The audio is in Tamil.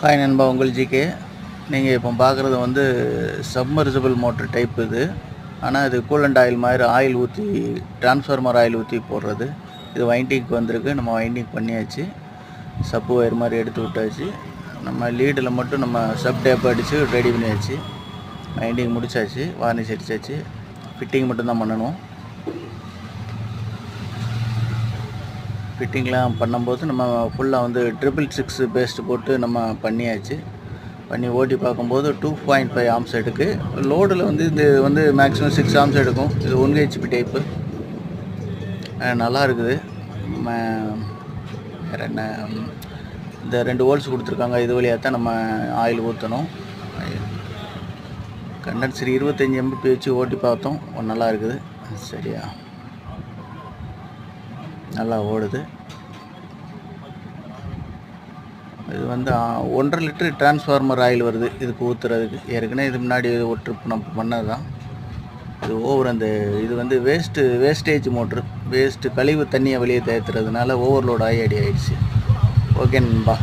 ஹாய் நண்பா உங்கள் ஜிகே நீங்கள் இப்போ பார்க்குறது வந்து சப்மர்சிபிள் மோட்ரு டைப் இது. ஆனால் இது கூலண்ட் ஆயில் மாதிரி ஆயில் ஊற்றி டிரான்ஸ்ஃபார்மர் ஆயில் ஊற்றி போடுறது. இது வைண்டிங்க்கு வந்திருக்கு. நம்ம வைண்டிங் பண்ணியாச்சு. சப்பு ஒயர் மாதிரி எடுத்து விட்டாச்சு. நம்ம லீடில் மட்டும் நம்ம சப் டேப் அடித்து ரெடி பண்ணியாச்சு. வைண்டிங் முடிச்சாச்சு வார்னிஷ் அடித்தாச்சு ஃபிட்டிங் மட்டும்தான் பண்ணணும். ஃபிட்டிங்லாம் பண்ணும்போது நம்ம ஃபுல்லாக வந்து ட்ரிபிள் சிக்ஸ் பேஸ்ட் போட்டு நம்ம பண்ணியாச்சு. பண்ணி ஓட்டி பார்க்கும்போது டூ பாயிண்ட் ஃபைவ் ஆம்ஸ் எடுக்கு. லோடில் வந்து இது வந்து மேக்ஸிமம் சிக்ஸ் ஆம்ஸ் எடுக்கும். இது ஒன் ஹெச்பி டைப்பு நல்லா இருக்குது. வேறு என்ன இந்த ரெண்டு ஹோல்ஸ் கொடுத்துருக்காங்க. இது வழியாக தான் நம்ம ஆயில் ஊற்றணும் கண்டன்சர் இருபத்தஞ்சி எம்பிபி வச்சு ஓட்டி பார்த்தோம். நல்லா இருக்குது. சரியா? நல்லா ஓடுது. இது வந்து ஒன்றரை லிட்டரு டிரான்ஸ்ஃபார்மர் ஆயில் வருது. இதுக்கு ஊற்றுறதுக்கு ஏற்கனவே இது முன்னாடி ஒரு ட்ரிப் நம்ம பண்ணது தான் இது ஓவர் அந்த இது வந்து வேஸ்ட்டு வேஸ்டேஜ் மோட்ரு. வேஸ்ட்டு கழிவு தண்ணியை வெளியே தேத்துறதுனால ஓவர்லோட் ஆகி அடி ஆகிடுச்சு ஓகே நண்பா.